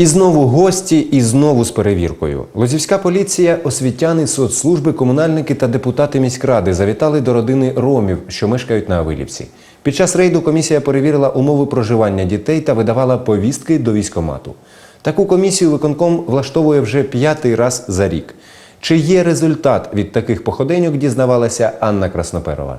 І знову гості, і знову з перевіркою. Лозівська поліція, освітяни, соцслужби, комунальники та депутати міськради завітали до родини ромів, що мешкають на Авилівці. Під час рейду комісія перевірила умови проживання дітей та видавала повістки до військомату. Таку комісію виконком влаштовує вже п'ятий раз за рік. Чи є результат від таких походеньок, дізнавалася Анна Красноперова.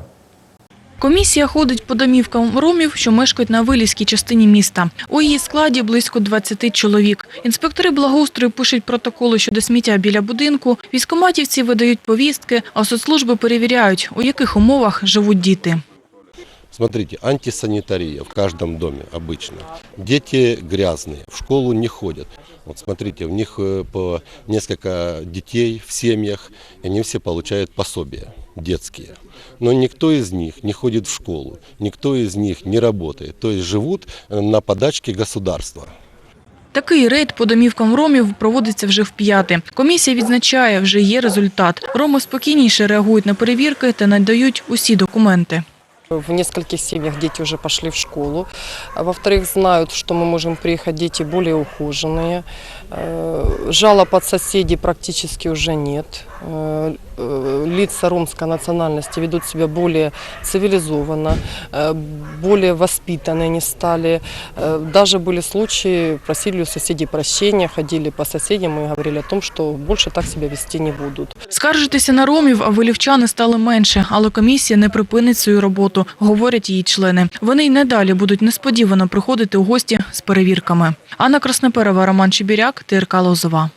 Комісія ходить по домівкам ромів, що мешкають на вилізькій частині міста. У її складі близько 20 чоловік. Інспектори благоустрою пишуть протоколи щодо сміття біля будинку. Військоматівці видають повістки, а соцслужби перевіряють, у яких умовах живуть діти. Смотрите, антисанитария в каждом доме обычно. Дети грязные, в школу не ходят. Вот смотрите, у них э, по несколько детей в семьях, они все получают пособия детские. Но никто из них не ходит в школу, никто из них не работает. То есть живут э, на подачке государства. Такий рейд по домівкам ромів проводиться вже вп'яте. Комісія відзначає, вже є результат. Роми спокійніше реагують на перевірки та надають усі документи. В нескольких семьях дети уже пошли в школу. А Во-вторых, знают, что мы можем приехать дети более ухоженные. Э, Жалоб от соседей практически уже нет. Э, э, Лица ромской национальности ведут себя более цивилизованно, э, более воспитанные они стали. Э, Даже были случаи, просили у соседей прощения, ходили по соседям и говорили о том, что больше так себя вести не будут. Скаржитися на ромів авилівчани стали менше, але комісія не припинить свою роботу, говорять її члени. Вони й надалі будуть несподівано приходити у гості з перевірками. Анна Красноперова, Роман Чебіряк, ТРК Лозова.